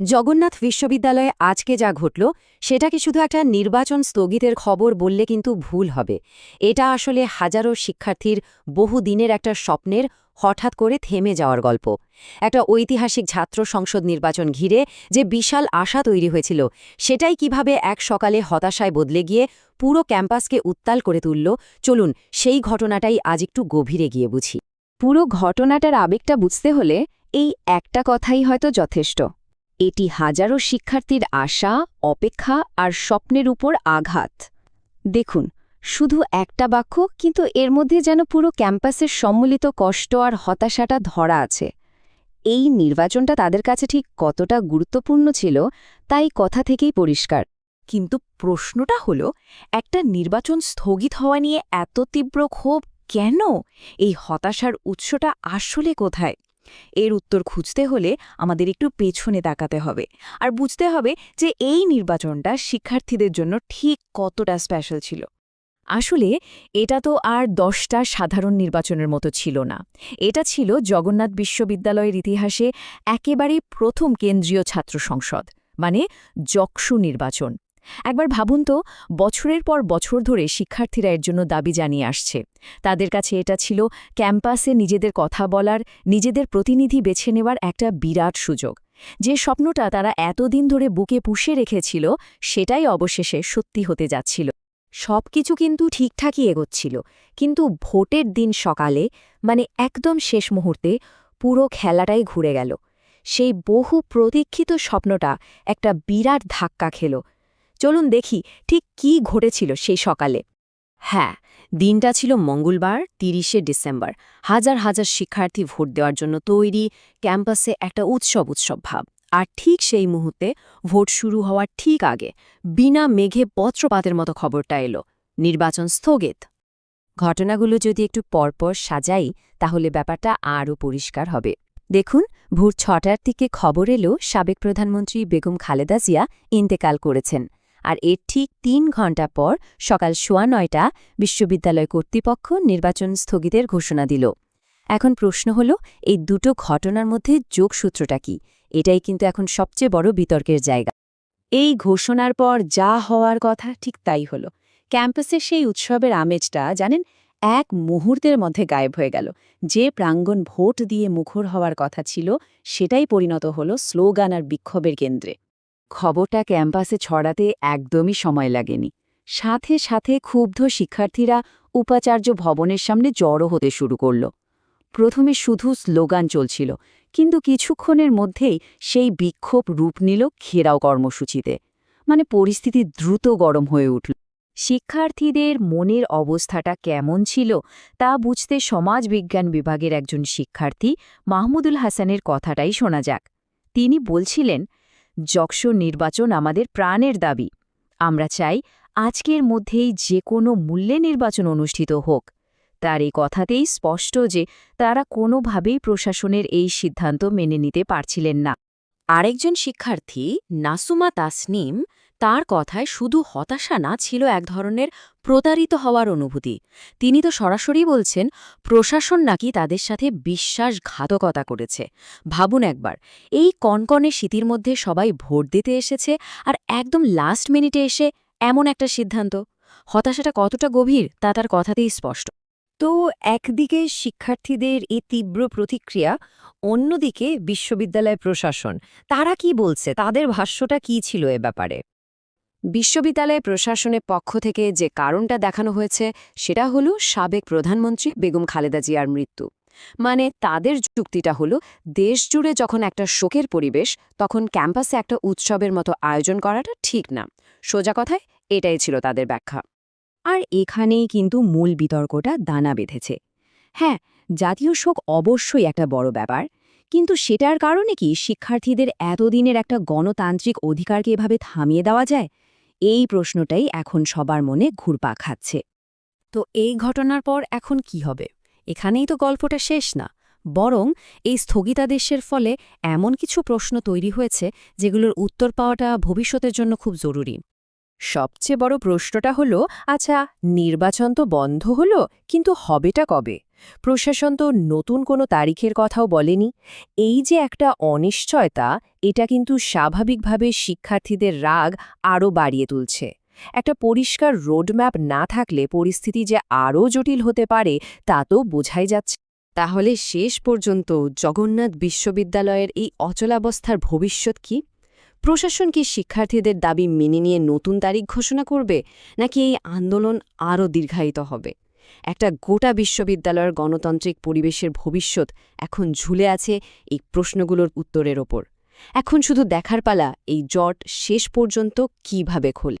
জগন্নাথ বিশ্ববিদ্যালয়ে আজকে যা ঘটল সেটাকে শুধু একটা নির্বাচন স্থগিতের খবর বললে কিন্তু ভুল হবে। এটা আসলে হাজারো শিক্ষার্থীর বহু দিনের একটা স্বপ্নের হঠাৎ করে থেমে যাওয়ার গল্প। একটা ঐতিহাসিক ছাত্র সংসদ নির্বাচন ঘিরে যে বিশাল আশা তৈরি হয়েছিল, সেটাই কীভাবে এক সকালে হতাশায় বদলে গিয়ে পুরো ক্যাম্পাসকে উত্তাল করে তুলল, চলুন সেই ঘটনাটাই আজ একটু গভীরে গিয়ে বুঝি। পুরো ঘটনাটার আবেগটা বুঝতে হলে এই একটা কথাই হয়তো যথেষ্ট। এটি হাজারো শিক্ষার্থীর আশা, অপেক্ষা আর স্বপ্নের উপর আঘাত। দেখুন, শুধু একটা বাক্য, কিন্তু এর মধ্যে যেন পুরো ক্যাম্পাসের সম্মিলিত কষ্ট আর হতাশাটা ধরা আছে। এই নির্বাচনটা তাদের কাছে ঠিক কতটা গুরুত্বপূর্ণ ছিল তাই কথা থেকেই পরিষ্কার। কিন্তু প্রশ্নটা হলো, একটা নির্বাচন স্থগিত হওয়া নিয়ে এত তীব্র ক্ষোভ কেন? এই হতাশার উৎসটা আসলে কোথায়? এর উত্তর খুঁজতে হলে আমাদের একটু পেছনে তাকাতে হবে। আর বুঝতে হবে যে এই নির্বাচনটা শিক্ষার্থীদের জন্য ঠিক কতটা স্পেশাল ছিল। আসলে এটা তো আর দশটা সাধারণ নির্বাচনের মতো ছিল না। এটা ছিল জগন্নাথ বিশ্ববিদ্যালয়ের ইতিহাসে একেবারে প্রথম কেন্দ্রীয় ছাত্র সংসদ মানে যক্ষু নির্বাচন। একবার ভাবুন তো, বছরের পর বছর ধরে শিক্ষার্থীরা এর জন্য দাবি জানিয়ে আসছে। তাদের কাছে এটা ছিল ক্যাম্পাসে নিজেদের কথা বলার, নিজেদের প্রতিনিধি বেছে নেওয়ার একটা বিরাট সুযোগ। যে স্বপ্নটা তারা এতদিন ধরে বুকে পুষে রেখেছিল, সেটাই অবশেষে সত্যি হতে যাচ্ছিল। সবকিছু কিন্তু ঠিকঠাকই এগোচ্ছিল, কিন্তু ভোটের দিন সকালে মানে একদম শেষ মুহূর্তে, পুরো খেলাটাই ঘুরে গেল। সেই বহু প্রতীক্ষিত স্বপ্নটা একটা বিরাট ধাক্কা খেল চলুন দেখি ঠিক কি ঘটেছিল সেই সকালে। হ্যাঁ দিনটা ছিল মঙ্গলবার, তিরিশে ডিসেম্বর। হাজার হাজার শিক্ষার্থী ভোট দেওয়ার জন্য তৈরি ক্যাম্পাসে একটা উৎসব উৎসব ভাব। আর ঠিক সেই মুহূর্তে ভোট শুরু হওয়ার ঠিক আগে বিনা মেঘে পত্রপাতের মতো খবরটা এলো। নির্বাচন স্থগিত। ঘটনাগুলো যদি একটু পরপর সাজাই, তাহলে ব্যাপারটা আরও পরিষ্কার হবে। দেখুন, ভোর ছটার দিকে খবর এলো, সাবেক প্রধানমন্ত্রী বেগম খালেদা জিয়া ইন্তেকাল করেছেন। আর এর ঠিক তিন ঘণ্টা পর সকাল সোয়া নয়টা বিশ্ববিদ্যালয় কর্তৃপক্ষ নির্বাচন স্থগিতের ঘোষণা দিল। এখন প্রশ্ন হল, এই দুটো ঘটনার মধ্যে যোগসূত্রটা কি? এটাই কিন্তু এখন সবচেয়ে বড় বিতর্কের জায়গা। এই ঘোষণার পর যা হওয়ার কথা ঠিক তাই হলো। ক্যাম্পাসের সেই উৎসবের আমেজটা, জানেন, এক মুহূর্তের মধ্যে গায়েব হয়ে গেল। যে প্রাঙ্গণ ভোট দিয়ে মুখর হওয়ার কথা ছিল, সেটাই পরিণত হল স্লোগান আর বিক্ষোভের কেন্দ্রে। খবরটা ক্যাম্পাসে ছড়াতে একদমই সময় লাগেনি। সাথে সাথে ক্ষুব্ধ শিক্ষার্থীরা উপাচার্য ভবনের সামনে জড়ো হতে শুরু করল। প্রথমে শুধু স্লোগান চলছিল, কিন্তু কিছুক্ষণের মধ্যেই সেই বিক্ষোভ রূপ নিল ঘেরাও কর্মসূচিতে। মানে পরিস্থিতি দ্রুত গরম হয়ে উঠল। শিক্ষার্থীদের মনের অবস্থাটা কেমন ছিল তা বুঝতে সমাজবিজ্ঞান বিভাগের একজন শিক্ষার্থী মাহমুদুল হাসানের কথাটাই শোনা যাক। তিনি বলছিলেন যক্ষ নির্বাচন আমাদের প্রাণের দাবি। আমরা চাই আজকের মধ্যেই যে কোনো মূল্যে নির্বাচন অনুষ্ঠিত হোক। তার এই কথাতেই স্পষ্ট যে তারা কোনোভাবেই প্রশাসনের এই সিদ্ধান্ত মেনে নিতে পারছিলেন না। আরেকজন শিক্ষার্থী, নাসুমা তাসনিম তার কথায় শুধু হতাশা না ছিল এক ধরনের প্রতারিত হওয়ার অনুভূতি। তিনি তো সরাসরি বলছেন, প্রশাসন নাকি তাদের সাথে বিশ্বাসঘাতকতা করেছে। ভাবুন একবার, এই কনকনে শীতির মধ্যে সবাই ভোট দিতে এসেছে আর একদম লাস্ট মিনিটে এসে এমন একটা সিদ্ধান্ত। হতাশাটা কতটা গভীর তা তার কথাতেই স্পষ্ট। তো একদিকে শিক্ষার্থীদের এই তীব্র প্রতিক্রিয়া, অন্যদিকে বিশ্ববিদ্যালয় প্রশাসন, তারা কি বলছে? তাদের ভাষ্যটা কি ছিল এ ব্যাপারে? বিশ্ববিদ্যালয় প্রশাসনের পক্ষ থেকে যে কারণটা দেখানো হয়েছে, সেটা হলো সাবেক প্রধানমন্ত্রী বেগম খালেদা জিয়ার মৃত্যু। মানে তাদের যুক্তিটা হলো, দেশ জুড়ে যখন একটা শোকের পরিবেশ, তখন ক্যাম্পাসে একটা উৎসবের মতো আয়োজন করাটা ঠিক না। সোজা কথায়, এটাই ছিল তাদের ব্যাখ্যা। আর এখানেই কিন্তু মূল বিতর্কটা দানা বেঁধেছে। হ্যাঁ জাতীয় শোক অবশ্যই একটা বড় ব্যাপার, কিন্তু সেটার কারণে কি শিক্ষার্থীদের এতদিনের একটা গণতান্ত্রিক অধিকারকে এভাবে থামিয়ে দেওয়া যায়? এই প্রশ্নটাই এখন সবার মনে ঘুরপা খাচ্ছে। তো এই ঘটনার পর এখন কি হবে? এখানেই তো গল্পটা শেষ না। বরং এই স্থগিতাদেশের ফলে এমন কিছু প্রশ্ন তৈরি হয়েছে যেগুলোর উত্তর পাওয়াটা ভবিষ্যতের জন্য খুব জরুরি। সবচেয়ে বড় প্রশ্নটা হলো আচ্ছা নির্বাচন তো বন্ধ হলো, কিন্তু হবেটা কবে? প্রশাসন তো নতুন কোনো তারিখের কথাও বলেনি। এই যে একটা অনিশ্চয়তা, এটা কিন্তু স্বাভাবিকভাবে শিক্ষার্থীদের রাগ আরও বাড়িয়ে তুলছে। একটা পরিষ্কার রোডম্যাপ না থাকলে পরিস্থিতি যে আরও জটিল হতে পারে, তা তো বোঝাই যাচ্ছে। তাহলে শেষ পর্যন্ত জগন্নাথ বিশ্ববিদ্যালয়ের এই অচলাবস্থার ভবিষ্যৎ কি? প্রশাসন কি শিক্ষার্থীদের দাবি মেনে নিয়ে নতুন তারিখ ঘোষণা করবে, নাকি এই আন্দোলন আরও দীর্ঘায়িত হবে? একটা গোটা বিশ্ববিদ্যালয়ের গণতান্ত্রিক পরিবেশের ভবিষ্যৎ এখন ঝুলে আছে এই প্রশ্নগুলোর উত্তরের ওপর। এখন শুধু দেখার পালা, এই জট শেষ পর্যন্ত কীভাবে খোলে?